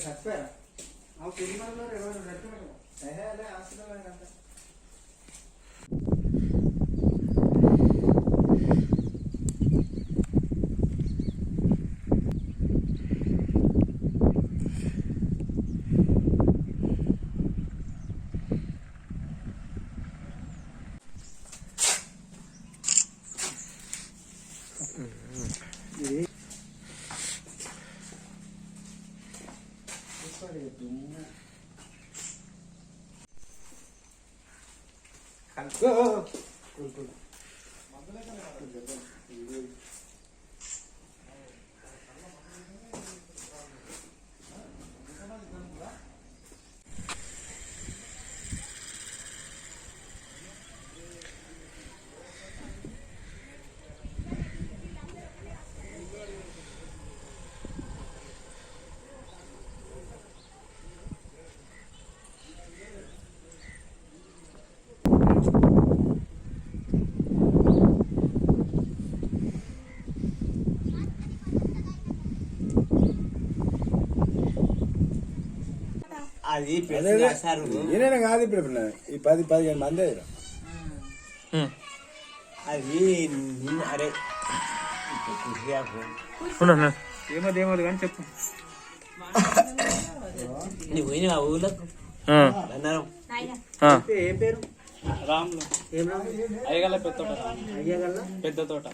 కంపెనీలో ఇచ్చిన ఎవరైనా ఫోటో ఏ చచ్చిపోయారా ఆ సినిమాలో ఎవరైనా చచ్చిపోయారు ఏహే అదే హాస్పిటల్ అంతా అది అదే సార్ నేనే కాదు ఇప్పుడు ఈ పది పదిహేను మంది. అది అరే ఏమో ఏమోదు కానీ చెప్పు. నువ్వు పోయిన ఊళ్ళో అన్నారు ఏ పేరు? రాములు. అయ్యగల పెద్ద తోట అయ్యగల్లా? పెద్ద తోట.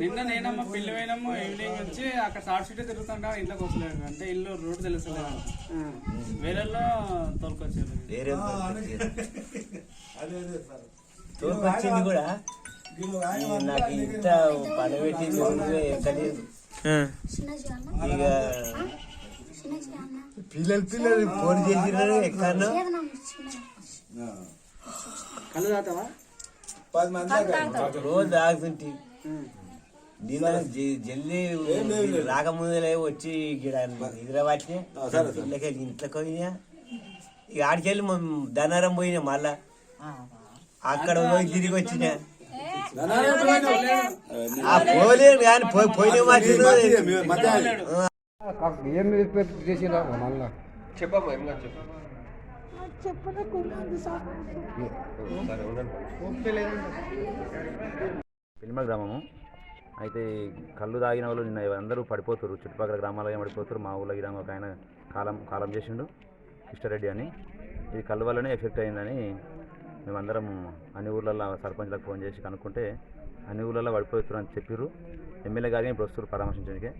నిన్న నేనమ్మ పిల్లి పోయినాము ఈవినింగ్ వచ్చి అక్కడ షార్ట్ షీట్ తిరుగుతుంటా ఇంట్లోకి వస్తలేదు. అంటే ఇల్లు రోడ్ తెలుస్తలేదు. వేరేలో తోలుకొచ్చారు. వేరే తోకొచ్చింది కూడా? నాకు ఇంత పని పెట్టింది ఊళ్ళో ఎక్కలేదు ఇక పిల్లలు పిల్లలు ఫోన్ చేసినారు ఎక్కడో. కళ్ళు తాతావా పది మంది. రోజు తాగుతుంటి నిన్న జ- జల్దీ రాకముందులే వచ్చి గిడ నిద్ర పట్టి ఇంట్లోకి ఇంట్లోకి పోయినా. ఇక ఆడికెళ్ళి ధనారం పోయినా మళ్ళా. అక్కడ పోయి తిరిగి వచ్చిన. కానీ పోయిన మధ్య మధ్య ఏం చెప్పమ్మా ఏం పిల్మ గ్రామము. అయితే కళ్ళు తాగిన వాళ్ళు నిన్న అందరూ పడిపోతారు చుట్టుపక్కల గ్రామాలలో పడిపోతారు మా ఊళ్ళో గ్రామం ఒక ఆయన కాలం కాలం చేసిండు. కృష్ణారెడ్డి అని. ఇది కళ్ళు వల్లనే ఎఫెక్ట్ అయిందని మేమందరం అన్ని ఊర్లలో సర్పంచ్లకు ఫోన్ చేసి కనుక్కుంటే అన్ని ఊళ్ళల్లో పడిపోతున్నారు అని చెప్పారు ఎమ్మెల్యే గారిని ఇప్పుడు వస్తారు పరామర్శించడానికి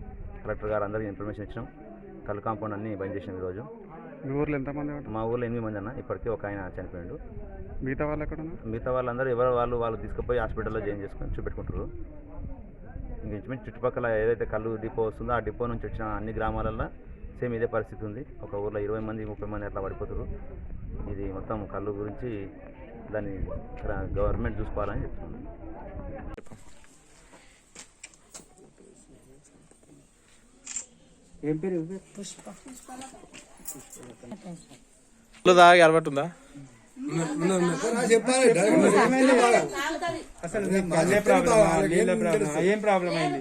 కలెక్టర్ గారు అందరికీ ఇన్ఫర్మేషన్ ఇచ్చినాం. కళ్ళు కాంపౌండ్ అన్ని బంద్ చేసినాం ఈరోజు. మీ ఊర్లో ఎంతమంది ఉంటారు? మా ఊళ్ళో ఎనిమిది మంది అన్న. ఇప్పటికీ ఒక ఆయన చనిపోయాడు. మిగతా వాళ్ళు ఎక్కడ ఉన్నారు మిగతా వాళ్ళందరూ ఎవరు వాళ్ళు వాళ్ళు తీసుకుపోయి హాస్పిటల్లో జాయిన్ చేసుకొని చూపెట్టుకుంటారు ఇంక ఇంచుమించు చుట్టుపక్కల ఏదైతే కళ్ళు డిపో వస్తుందో ఆ డిపో నుంచి వచ్చిన అన్ని గ్రామాలలో సేమ్ ఇదే పరిస్థితి ఉంది. ఒక ఊర్లో ఇరవై మంది ముప్పై మంది అట్లా పడిపోతారు ఇది మొత్తం కళ్ళు గురించి దాన్ని గవర్నమెంట్ చూసుకోవాలని చెప్తున్నాను ఏం పేరు? పేరు తాగి అలవాటు ఉందా? అసలు ఏం ప్రాబ్లం అయింది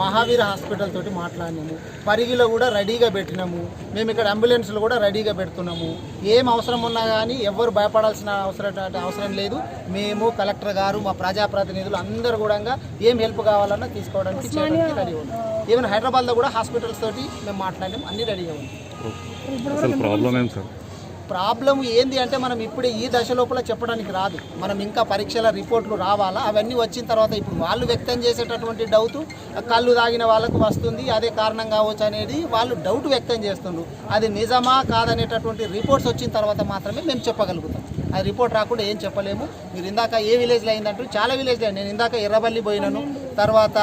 మహావీర హాస్పిటల్ తోటి మాట్లాడినాము. పరిగిలో కూడా రెడీగా పెట్టినాము. మేము ఇక్కడ అంబులెన్స్లు కూడా రెడీగా పెడుతున్నాము. ఏం అవసరం ఉన్నా కానీ ఎవ్వరు భయపడాల్సిన అవసరం అవసరం లేదు. మేము కలెక్టర్ గారు మా ప్రజాప్రతినిధులు అందరూ కూడా ఏం హెల్ప్ కావాలన్నా తీసుకోవడానికి చేయడానికి రెడీ ఉన్నాం. ఈవెన్ హైదరాబాద్లో కూడా హాస్పిటల్స్ తోటి మేము మాట్లాడినాం. అన్ని రెడీగా ఉంది ప్రాబ్లం ఏంది అంటే మనం ఇప్పుడే ఈ దశ లోపల చెప్పడానికి రాదు. మనం ఇంకా పరీక్షల రిపోర్ట్లు రావాలా? అవన్నీ వచ్చిన తర్వాత ఇప్పుడు వాళ్ళు వ్యక్తం చేసేటటువంటి డౌట్ కళ్ళు తాగిన వాళ్ళకు వస్తుంది అదే కారణం కావచ్చు అనేది వాళ్ళు డౌట్ వ్యక్తం చేస్తుండ్రు. అది నిజమా కాదనేటటువంటి రిపోర్ట్స్ వచ్చిన తర్వాత మాత్రమే మేము చెప్పగలుగుతాం. ఆ రిపోర్ట్ రాకుండా ఏం చెప్పలేము. మీరు ఇందాక ఏ విలేజ్లో అయిందంటూ చాలా విలేజ్లో నేను ఇందాక ఎర్రబల్లి పోయినాను తర్వాత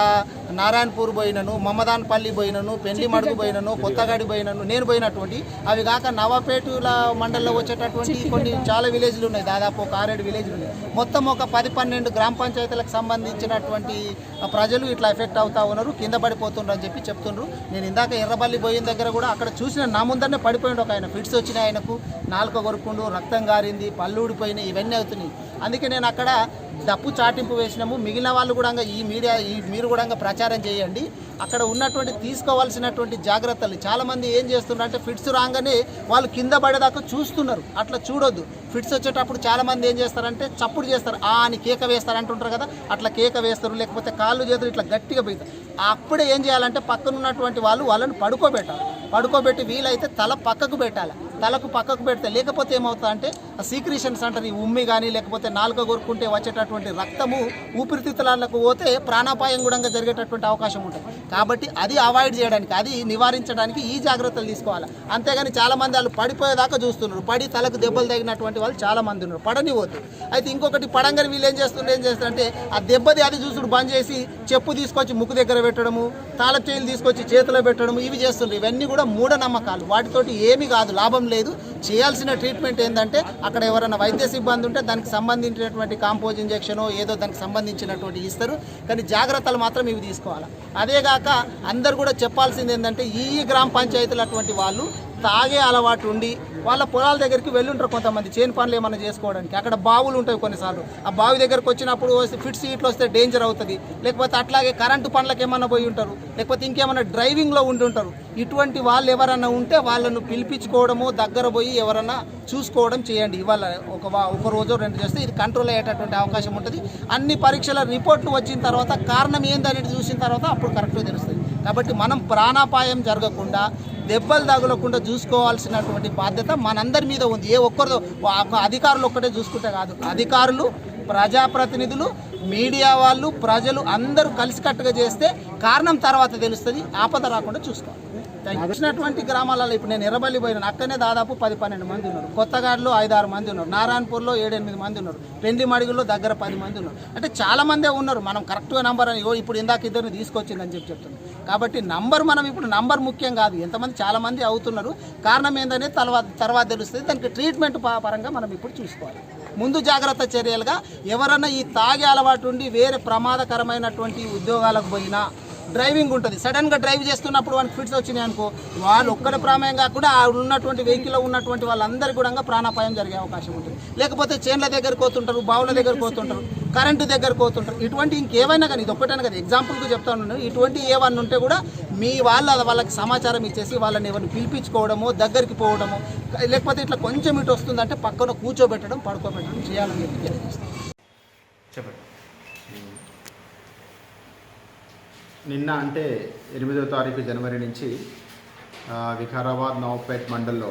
నారాయణపూర్ పోయినను మమ్మదాన్పల్లి పోయినను పెండ్లి మడుగు పోయినను కొత్తగాడి పోయినను నేను పోయినటువంటి అవి కాక నవాపేటుల మండలంలో వచ్చేటటువంటి కొన్ని చాలా విలేజ్లు ఉన్నాయి. దాదాపు ఒక ఆరేడు విలేజ్లు ఉన్నాయి. మొత్తం ఒక పది పన్నెండు గ్రామ పంచాయతీలకు సంబంధించినటువంటి ప్రజలు ఇట్లా ఎఫెక్ట్ అవుతా ఉన్నారు కింద పడిపోతుండ్రు అని చెప్పి చెప్తుండ్రు. నేను ఇందాక ఎర్రబల్లి పోయిన దగ్గర కూడా అక్కడ చూసిన నా ముందరనే పడిపోయిండు ఒక ఆయన. ఫిట్స్ వచ్చినాయి ఆయనకు. నాలుక కొరుకుండు రక్తం గారింది పళ్ళు ఊడిపోయినాయి ఇవన్నీ అవుతున్నాయి. అందుకే నేను అక్కడ డప్పు చాటింపు వేసినాము. మిగిలిన వాళ్ళు కూడా ఈ మీడియా ఈ మీరు కూడా ప్రచారం చేయండి. అక్కడ ఉన్నటువంటి తీసుకోవాల్సినటువంటి జాగ్రత్తలు. చాలామంది ఏం చేస్తున్నారు అంటే ఫిట్స్ రాగానే వాళ్ళు కింద పడేదాకా చూస్తున్నారు. అట్లా చూడొద్దు. ఫిట్స్ వచ్చేటప్పుడు చాలామంది ఏం చేస్తారంటే చప్పుడు చేస్తారు. ఆ అని కేక వేస్తారు అంటుంటారు కదా. అట్లా కేక వేస్తారు. లేకపోతే కాళ్ళు చేతులు ఇట్లా గట్టిగా పెడతారు అప్పుడే ఏం చేయాలంటే పక్కన ఉన్నటువంటి వాళ్ళు వాళ్ళని పడుకోబెట్టాలి. పడుకోబెట్టి వీలైతే తల పక్కకు పెట్టాలి. తలకు పక్కకు పెడితే లేకపోతే ఏమవుతుందంటే సీక్రీషన్స్ అంటారు ఈ ఉమ్మి కానీ లేకపోతే నాలుక కోరుకుంటే వచ్చేటటువంటి రక్తము ఊపిరితిత్తులకు పోతే ప్రాణాపాయం కూడా జరిగేటటువంటి అవకాశం ఉంటుంది. కాబట్టి అది అవాయిడ్ చేయడానికి అది నివారించడానికి ఈ జాగ్రత్తలు తీసుకోవాలి. అంతేగాని చాలా మంది వాళ్ళు పడిపోయేదాకా చూస్తున్నారు. పడి తలకు దెబ్బలు తగినటువంటి వాళ్ళు చాలా మంది ఉన్నారు. పడనివద్దు. అయితే ఇంకొకటి పడంగానే వీళ్ళు ఏం చేస్తున్నారు? ఏం చేస్తారంటే ఆ దెబ్బది అది చూసుడు బంద్ చేసి చెప్పు తీసుకొచ్చి ముక్కు దగ్గర పెట్టడము తాళపు చేయిలు తీసుకొచ్చి చేతిలో పెట్టడము ఇవి చేస్తుండ్రు ఇవన్నీ కూడా మూఢనమ్మకాలు. వాటితోటి ఏమీ కాదు లాభం లేదు. చేయాల్సిన ట్రీట్మెంట్ ఏంటంటే అక్కడ ఎవరైనా వైద్య సిబ్బంది ఉంటే దానికి సంబంధించినటువంటి కాంపోజ్ ఇంజెక్షన్ ఏదో దానికి సంబంధించినటువంటి ఇస్తారు. కానీ జాగ్రత్తలు మాత్రం ఇవి తీసుకోవాలి. అదేగాక అందరు కూడా చెప్పాల్సింది ఏంటంటే ఈ ఈ గ్రామ పంచాయతీలు అటువంటి వాళ్ళు తాగే అలవాటు ఉండి వాళ్ళ పొలాల దగ్గరికి వెళ్ళుంటారు కొంతమంది. చేను పనులు ఏమైనా చేసుకోవడానికి. అక్కడ బావులు ఉంటాయి కొన్నిసార్లు. ఆ బావి దగ్గరకు వచ్చినప్పుడు వస్తే ఫిట్ సీట్లు వస్తే డేంజర్ అవుతుంది. లేకపోతే అట్లాగే కరెంటు పనులకు ఏమైనా పోయి ఉంటారు. లేకపోతే ఇంకేమైనా డ్రైవింగ్లో ఉండి ఉంటారు. ఇటువంటి వాళ్ళు ఎవరన్నా ఉంటే వాళ్ళను పిలిపించుకోవడము దగ్గర పోయి ఎవరన్నా చూసుకోవడం చేయండి. ఇవాళ ఒక వా- ఒక రోజు రెండు చేస్తే ఇది కంట్రోల్ అయ్యేటటువంటి అవకాశం ఉంటుంది. అన్ని పరీక్షల రిపోర్ట్లు వచ్చిన తర్వాత కారణం ఏందనేది చూసిన తర్వాత అప్పుడు కరెక్ట్గా తెలుస్తుంది. కాబట్టి మనం ప్రాణాపాయం జరగకుండా దెబ్బలు తగలకుండా చూసుకోవాల్సినటువంటి బాధ్యత మనందరి మీద ఉంది. ఏ ఒక్కరు అధికారులు ఒక్కటే చూసుకుంటే కాదు. అధికారులు ప్రజాప్రతినిధులు మీడియా వాళ్ళు ప్రజలు అందరూ కలిసికట్టుగా చేస్తే కారణం తర్వాత తెలుస్తుంది. ఆపద రాకుండా చూసుకోవాలి. వచ్చినటువంటి గ్రామాలలో ఇప్పుడు నేను ఎర్రబల్లి పోయినాను. అక్కడనే దాదాపు పది పన్నెండు మంది ఉన్నారు. కొత్తగాడులో ఐదు ఆరు మంది ఉన్నారు. నారాయణపూర్లో ఏడెనిమిది మంది ఉన్నారు. పెండి మడుగులో దగ్గర పది మంది ఉన్నారు. అంటే చాలా మందే ఉన్నారు. మనం కరెక్ట్గా నంబర్ అని ఇప్పుడు ఇందాక ఇద్దరిని తీసుకొచ్చిందని చెప్పి చెప్తున్నాం. కాబట్టి నంబర్ మనం ఇప్పుడు నంబర్ ముఖ్యం కాదు. ఎంతమంది చాలా మంది అవుతున్నారు. కారణం ఏందనేది తర్వాత తర్వాత తెలుస్తుంది. దానికి ట్రీట్మెంట్ ప- పరంగా మనం ఇప్పుడు చూసుకోవాలి. ముందు జాగ్రత్త చర్యలుగా ఎవరన్నా ఈ తాగే అలవాటు ఉండి వేరే ప్రమాదకరమైనటువంటి ఉద్యోగాలకు పోయినా డ్రైవింగ్ ఉంటుంది. సడన్గా డ్రైవ్ చేస్తున్నప్పుడు వాళ్ళకి ఫిట్స్ వచ్చినాయి అనుకో వాళ్ళు ఒక్కరి ప్రామేయం కాకుండా ఆ ఉన్నటువంటి వెహికల్లో ఉన్నటువంటి వాళ్ళందరికీ కూడా ప్రాణాపాయం జరిగే అవకాశం ఉంటుంది. లేకపోతే చేన్ల దగ్గర పోతుంటారు బావుల దగ్గర పోతుంటారు కరెంటు దగ్గర పోతుంటారు. ఇటువంటి ఇంకేమైనా కానీ ఇది ఒక్కటైనా కదా ఎగ్జాంపుల్కి చెప్తాను ఇటువంటి ఏవన్నీ ఉంటే కూడా మీ వాళ్ళ వాళ్ళకి సమాచారం ఇచ్చేసి వాళ్ళని ఎవరిని పిలిపించుకోవడము దగ్గరికి పోవడము లేకపోతే ఇట్లా కొంచెం ఇటు వస్తుందంటే పక్కన కూర్చోబెట్టడం పడుకోబెట్టడం చేయాలని చెప్పి చెప్పండి. నిన్న అంటే ఎనిమిదో తారీఖు జనవరి నుంచి వికారాబాద్ నవపేట్ మండల్లో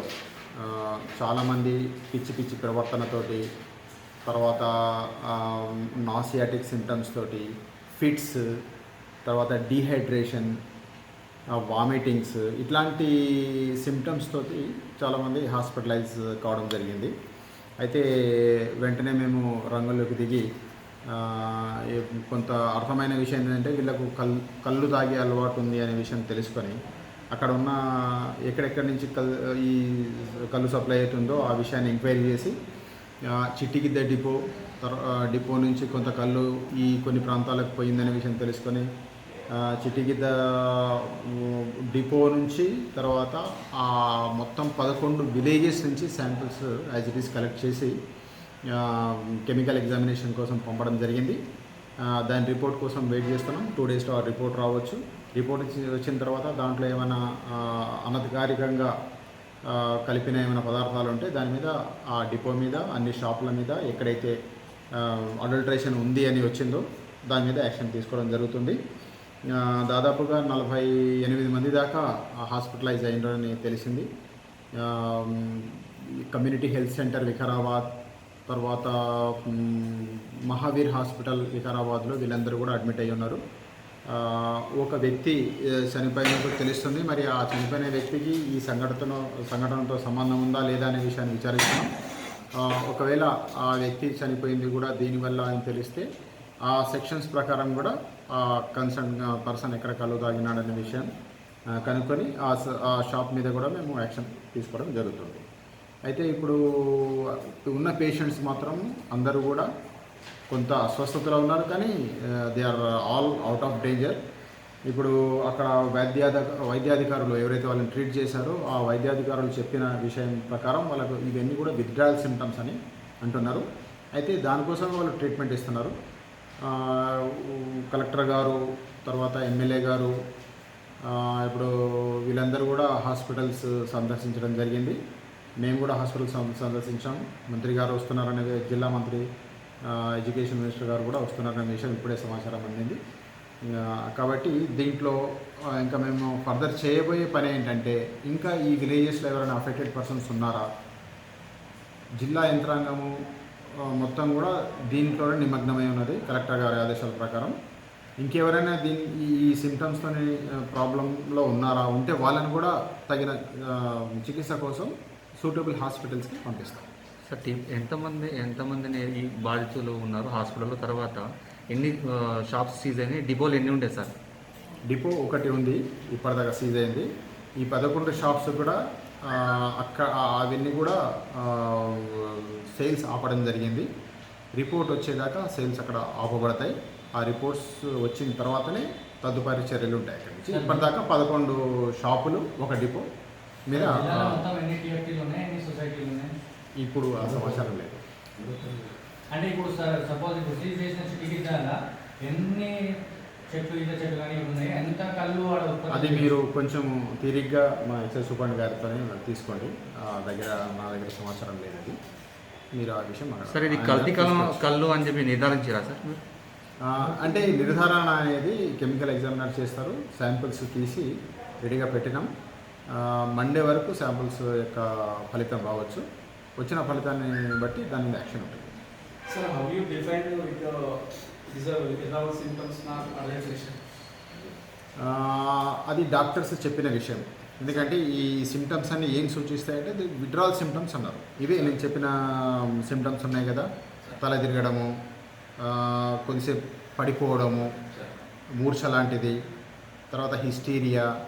చాలామంది పిచ్చి పిచ్చి ప్రవర్తనతోటి తర్వాత నాసియాటిక్ సిమ్టమ్స్ తోటి ఫిట్స్ తర్వాత డీహైడ్రేషన్ వామిటింగ్స్ ఇట్లాంటి సిమ్టమ్స్ తోటి చాలామంది హాస్పిటలైజ్ కావడం జరిగింది. అయితే వెంటనే మేము రంగంలోకి దిగి కొంత అర్థమైన విషయం ఏంటంటే వీళ్ళకు కల్ కళ్ళు తాగే అలవాటు ఉంది అనే విషయం తెలుసుకొని అక్కడ ఉన్న ఎక్కడెక్కడి నుంచి కల్ ఈ కళ్ళు సప్లై అవుతుందో ఆ విషయాన్ని ఎంక్వైరీ చేసి చిట్టిగిద్ద డిపో డిపో నుంచి కొంత కళ్ళు ఈ కొన్ని ప్రాంతాలకు పోయిందనే విషయం తెలుసుకొని ఆ, చిట్టిగిద్ద డిపో నుంచి తర్వాత ఆ మొత్తం పదకొండు విలేజెస్ నుంచి samples as it is collect చేసి కెమికల్ ఎగ్జామినేషన్ కోసం పంపడం జరిగింది. దాని రిపోర్ట్ కోసం వెయిట్ చేస్తున్నాం. టూ డేస్లో ఆ రిపోర్ట్ రావచ్చు. రిపోర్ట్ వచ్చిన తర్వాత దాంట్లో ఏమైనా అనధికారికంగా కలిపిన ఏమైనా పదార్థాలు ఉంటే దాని మీద ఆ డిపో మీద అన్ని షాపుల మీద ఎక్కడైతే అడల్ట్రేషన్ ఉంది అని వచ్చిందో దాని మీద యాక్షన్ తీసుకోవడం జరుగుతుంది. దాదాపుగా నలభై ఎనిమిది మంది దాకా హాస్పిటలైజ్ అయినారని తెలిసింది. కమ్యూనిటీ హెల్త్ సెంటర్ వికారాబాద్ తర్వాత మహావీర్ హాస్పిటల్ వికారాబాద్లో వీళ్ళందరూ కూడా అడ్మిట్ అయ్యి ఉన్నారు. ఒక వ్యక్తి చనిపోయినట్టు తెలుస్తుంది. మరి ఆ చనిపోయిన వ్యక్తికి ఈ సంఘటన సంఘటనతో సంబంధం ఉందా లేదా అనే విషయాన్ని విచారిస్తున్నాం. ఒకవేళ ఆ వ్యక్తి చనిపోయింది కూడా దీనివల్ల అని తెలిస్తే ఆ సెక్షన్స్ ప్రకారం కూడా ఆ కన్సర్న్ పర్సన్ ఎక్కడ కళ్ళు తాగినాడనే విషయం కనుక్కొని ఆ షాప్ మీద కూడా మేము యాక్షన్ తీసుకోవడం జరుగుతుంది. అయితే ఇప్పుడు ఉన్న పేషెంట్స్ మాత్రం అందరూ కూడా కొంత అస్వస్థతలో ఉన్నారు కానీ they are all out of danger ఇప్పుడు అక్కడ వైద్యాధ వైద్యాధికారులు ఎవరైతే వాళ్ళని ట్రీట్ చేశారో ఆ వైద్యాధికారులు చెప్పిన విషయం ప్రకారం వాళ్ళకు ఇవన్నీ కూడా విత్డ్రాయల్ సిమ్టమ్స్ అని అంటున్నారు. అయితే దానికోసం వాళ్ళు ట్రీట్మెంట్ ఇస్తున్నారు. కలెక్టర్ గారు తర్వాత ఎమ్మెల్యే గారు ఇప్పుడు వీళ్ళందరూ కూడా హాస్పిటల్స్ సందర్శించడం జరిగింది. మేము కూడా హాస్పిటల్ సందర్శించాం. మంత్రి గారు వస్తున్నారనే జిల్లా మంత్రి ఎడ్యుకేషన్ మినిస్టర్ గారు కూడా వస్తున్నారనే విషయం ఇప్పుడే సమాచారం అందింది. కాబట్టి దీంట్లో ఇంకా మేము ఫర్దర్ చేయబోయే పని ఏంటంటే ఇంకా ఈ విలేజెస్లో ఎవరైనా అఫెక్టెడ్ పర్సన్స్ ఉన్నారా? జిల్లా యంత్రాంగము మొత్తం కూడా దీంట్లోనే నిమగ్నమై ఉన్నది కలెక్టర్ గారి ఆదేశాల ప్రకారం. ఇంకెవరైనా దీని ఈ- ఈ ప్రాబ్లంలో ఉన్నారా? ఉంటే వాళ్ళని కూడా తగిన చికిత్స కోసం సూటబుల్ హాస్పిటల్స్కి పంపిస్తాం. సార్ ఎంతమంది ఎంతమందిని ఈ బాధితులు ఉన్నారు హాస్పిటల్లో తర్వాత? ఎన్ని షాప్స్ సీజ్ అయినాయి? డిపోలు ఎన్ని ఉండే సార్? డిపో ఒకటి ఉంది ఇప్పటిదాకా సీజ్ అయింది. ఈ పదకొండు షాప్స్ కూడా ఆ, అక్క ఆ, అవన్నీ కూడా సేల్స్ ఆపడం జరిగింది. రిపోర్ట్ వచ్చేదాకా సేల్స్ అక్కడ ఆపబడతాయి. ఆ రిపోర్ట్స్ వచ్చిన తర్వాతనే తదుపరి చర్యలు ఉంటాయి అక్కడి నుంచి. ఇప్పటిదాకా పదకొండు షాపులు ఒక డిపో. మీద ఇప్పుడు ఆ సమాచారం లేదు. అంటే ఇప్పుడు సార్ సపోజ్ ఇప్పుడు సీజ్ చేసిన ద్వారా ఎన్ని చెట్లు ఈత చెట్లు కానీ ఉన్నాయి ఎంత కళ్ళు అది మీరు కొంచెం తీరిగ్గా మా ఎక్సైజ్ సూపర్ గారితో తీసుకోండి. ఆ దగ్గర నా దగ్గర సమాచారం లేదు అది మీరు ఆ విషయం. సార్ ఇది కల్తీ కలం తీసుకొచ్చి- కళ్ళు అని చెప్పి నిర్ధారించారా సార్ అంటే నిర్ధారణ అనేది కెమికల్ ఎగ్జామినర్ చేస్తారు. శాంపిల్స్ తీసి రెడీగా పెట్టినాం. మండే వరకు శాంపిల్స్ యొక్క ఫలితం రావచ్చు. వచ్చిన ఫలితాన్ని బట్టి దాని మీద యాక్షన్ ఉంటుంది? ఆ, అది డాక్టర్స్ చెప్పిన విషయం. ఎందుకంటే ఈ సిమ్టమ్స్ అన్ని ఏం సూచిస్తాయంటే విడ్రాల్ సిమ్టమ్స్ అన్నారు. ఇవే నేను చెప్పిన సిమ్టమ్స్ ఉన్నాయి కదా. తల తిరగడము కొద్దిసేపు పడిపోవడము మూర్ఛ లాంటిది తర్వాత హిస్టీరియా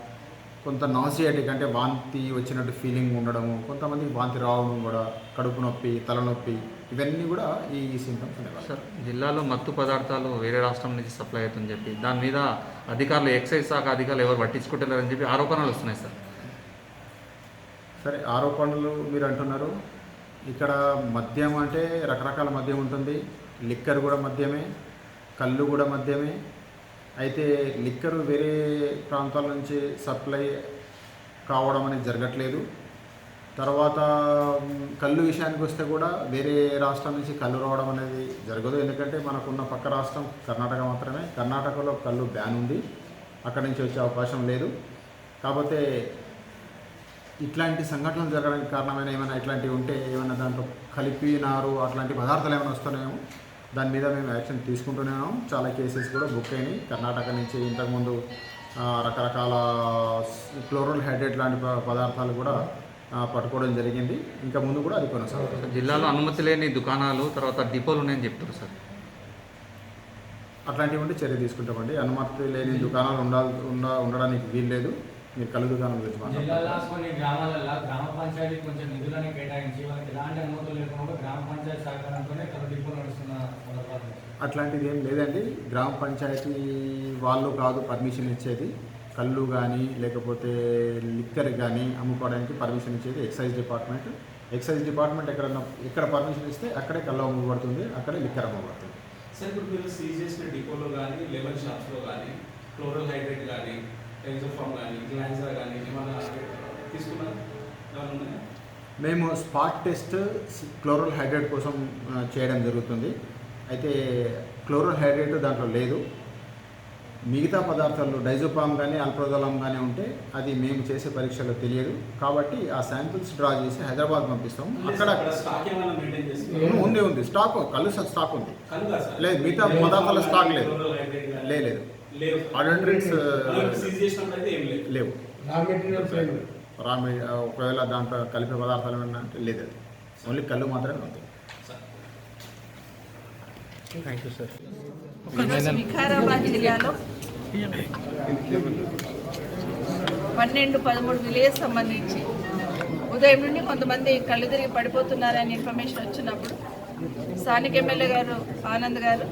కొంత నాసియాటిక్ అంటే వాంతి వచ్చినట్టు ఫీలింగ్ ఉండడము కొంతమందికి వాంతి రావడం కూడా కడుపు నొప్పి తలనొప్పి ఇవన్నీ కూడా ఈ అనేవాళ్ళు సార్ జిల్లాలో మత్తు పదార్థాలు వేరే రాష్ట్రం నుంచి సప్లై అవుతుందని చెప్పి దాని మీద అధికారులు ఎక్సైజ్ శాఖ అధికారులు ఎవరు పట్టించుకుంటలేరని చెప్పి ఆరోపణలు వస్తున్నాయి సార్ సరే ఆరోపణలు మీరు అంటున్నారు. ఇక్కడ మద్యం అంటే రకరకాల మద్యం ఉంటుంది. లిక్కర్ కూడా మద్యమే కళ్ళు కూడా మద్యమే అయితే లిక్కరు వేరే ప్రాంతాల నుంచి సప్లై కావడం అనేది జరగట్లేదు. తర్వాత కళ్ళు విషయానికి వస్తే కూడా వేరే రాష్ట్రం నుంచి కళ్ళు రావడం అనేది జరగదు. ఎందుకంటే మనకున్న పక్క రాష్ట్రం కర్ణాటక మాత్రమే. కర్ణాటకలో కళ్ళు బ్యాన్ ఉంది. అక్కడి నుంచి వచ్చే అవకాశం లేదు. కాకపోతే ఇట్లాంటి సంఘటనలు జరగడానికి కారణమైన ఏమైనా ఇట్లాంటివి ఉంటే ఏమైనా దాంట్లో కలిపినారు అట్లాంటి పదార్థాలు ఏమైనా వస్తున్నాయేమో? దాని మీద మేము యాక్షన్ తీసుకుంటూనేమో చాలా కేసెస్ కూడా బుక్ అయినాయి. కర్ణాటక నుంచి ఇంతకుముందు రకరకాల క్లోరల్ హైడ్రేట్ లాంటి పదార్థాలు కూడా పట్టుకోవడం జరిగింది. ఇంకా ముందు కూడా అది కొనసాగుతుంది జిల్లాలో అనుమతి లేని దుకాణాలు తర్వాత డిపోలు ఉన్నాయని చెప్తారు సార్. అట్లాంటివి ఉంటే చర్య తీసుకుంటామండి. అనుమతి లేని దుకాణాలు ఉండాలి ఉండ ఉండడానికి వీల్లేదు. మీరు కళ్ళు దుకాణం గురించి కొన్ని గ్రామాలలో గ్రామ పంచాయతీ కొంచెం నిధులని కేటాయించి వాళ్ళకి ఎలాంటి అనుమతులు లేకుండా గ్రామ పంచాయతీ సహకారంతోనే కళ్ళు డిపోలు నడుస్తున్న సందర్భాలు ఉన్నాయి. అట్లాంటిది ఏం లేదండి. గ్రామ పంచాయతీ వాళ్ళు కాదు పర్మిషన్ ఇచ్చేది. కళ్ళు కానీ లేకపోతే లిక్కర్ కానీ అమ్ముకోవడానికి పర్మిషన్ ఇచ్చేది ఎక్సైజ్ డిపార్ట్మెంట్. ఎక్సైజ్ డిపార్ట్మెంట్ ఎక్కడన్నా ఎక్కడ పర్మిషన్ ఇస్తే అక్కడే కళ్ళు అమ్మబడుతుంది అక్కడే లిక్కర్ అమ్మబడుతుంది. సార్ ఇప్పుడు మీరు సీజ్ చేసిన డిపోలో కానీ లెమన్ షాప్స్లో కానీ క్లోరల్ హైడ్రేట్ కానీ టెన్సోఫామ్ కానీ గ్లాన్సా కానీ ఏమైనా తీసుకున్నారు మేము స్పాట్ టెస్ట్ క్లోరల్ హైడ్రేట్ కోసం చేయడం జరుగుతుంది. అయితే క్లోరల్ హైడ్రేట్ దాంట్లో లేదు. మిగతా పదార్థాలు డైజోపామ్ కానీ అల్ప్రోజోలామ్ కానీ ఉంటే అది మేము చేసే పరీక్షలో తెలియదు. కాబట్టి ఆ శాంపిల్స్ డ్రా చేసి హైదరాబాద్ పంపిస్తాం. అక్కడ అక్కడ స్టాక్ ఏమైనా మెయింటైన్ చేస్తున్నారు? ఉంది ఉంది. స్టాక్ కళ్ళు స్టాక్ ఉంది. లేదు మిగతా పదార్థాల స్టాక్ లేదు. లేదు లేవు. రా ఒకవేళ దాంట్లో కలిపే పదార్థాలు ఏమన్నా అంటే లేదు. అది ఓన్లీ కళ్ళు మాత్రమే ఉంది. థ్యాంక్ యూ సార్ ఒకరోజు వికారాబాద్ జిల్లాలో పన్నెండు పదమూడు విలేజ్ సంబంధించి ఉదయం నుండి కొంతమంది కళ్ళు తిరిగి పడిపోతున్నారని ఇన్ఫర్మేషన్ వచ్చినప్పుడు స్థానిక ఎమ్మెల్యే గారు ఆనంద్ గారు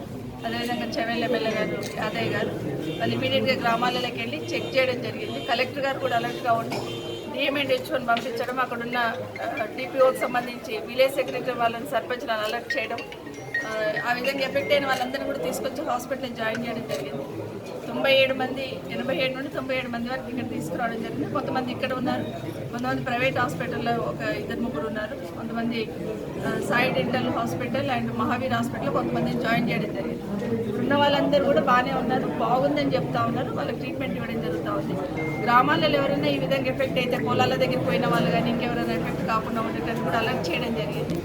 అదేవిధంగా చెవెల్ ఎమ్మెల్యే గారు యాదయ్య గారు వాళ్ళు ఇమీడియట్గా గ్రామాలలోకి వెళ్ళి చెక్ చేయడం జరిగింది. కలెక్టర్ గారు కూడా అలర్ట్గా ఉండి డిఎంఎండ్ హెచ్ఓని పంపించడం అక్కడున్న డిపిఓకి సంబంధించి విలేజ్ సెక్రటరీ వాళ్ళని సర్పంచ్ అలర్ట్ చేయడం ఆ, విధంగా ఎఫెక్ట్ అయిన వాళ్ళందరినీ కూడా తీసుకొచ్చి హాస్పిటల్ జాయిన్ చేయడం జరిగింది. తొంభై ఏడు మంది ఎనభై ఏడు నుండి తొంభై ఏడు మంది వరకు ఇక్కడ తీసుకురావడం జరిగింది. కొంతమంది ఇక్కడ ఉన్నారు కొంతమంది ప్రైవేట్ హాస్పిటల్లో ఒక ఇద్దరు ముగ్గురు ఉన్నారు. కొంతమంది Sai dental hospital and Mahavir hospital కొంతమందిని జాయిన్ చేయడం జరిగింది. ఉన్న వాళ్ళందరూ కూడా బాగానే ఉన్నారు బాగుందని చెప్తా ఉన్నారు. వాళ్ళకి ట్రీట్మెంట్ ఇవ్వడం జరుగుతూ ఉంది. గ్రామాలలో ఎవరైనా ఈ విధంగా ఎఫెక్ట్ అయితే పొలాల దగ్గర పోయిన వాళ్ళు కానీ ఇంకెవరైనా ఎఫెక్ట్ కాకుండా ఉండేటట్టు కూడా అలర్ట్ చేయడం జరిగింది.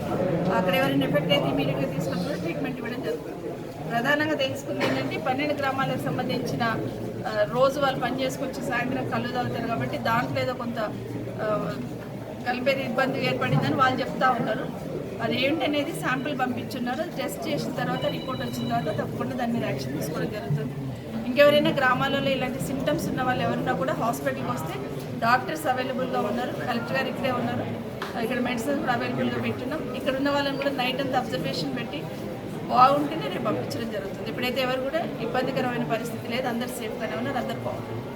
అక్కడ ఎవరైనా ఎఫెక్ట్ అయితే ఇమీడియట్గా తీసుకొని కూడా ట్రీట్మెంట్ ఇవ్వడం జరుగుతుంది ప్రధానంగా తెలుసుకుంది ఏంటంటే పన్నెండు గ్రామాలకు సంబంధించిన రోజు వాళ్ళు పని చేసుకొచ్చి సాయంత్రం కళ్ళు తాగుతారు కాబట్టి దాంట్లో ఏదో కొంత కలిపేది ఇబ్బంది ఏర్పడిందని వాళ్ళు చెప్తా ఉన్నారు. అది ఏంటనేది శాంపిల్ పంపించున్నారు. టెస్ట్ చేసిన తర్వాత రిపోర్ట్ వచ్చిన తర్వాత తప్పకుండా దాని మీద యాక్షన్ తీసుకోవడం జరుగుతుంది. ఇంకెవరైనా గ్రామాలలో ఇలాంటి సిమ్టమ్స్ ఉన్న వాళ్ళు ఎవరైనా కూడా హాస్పిటల్కి వస్తే డాక్టర్స్ అవైలబుల్గా ఉన్నారు కలెక్టర్ గారు ఇక్కడే ఉన్నారు. ఇక్కడ మెడిసిన్స్ కూడా అవైలబుల్గా పెట్టున్నాం. ఇక్కడ ఉన్న వాళ్ళని కూడా నైట్ అంతా అబ్జర్వేషన్ పెట్టి బాగుంటేనే రేపు పంపించడం జరుగుతుంది. ఇప్పుడైతే ఎవరు కూడా ఇబ్బందికరమైన పరిస్థితి లేదు. అందరు సేఫ్గానే ఉన్నారు. అందరు బాగుంటుంది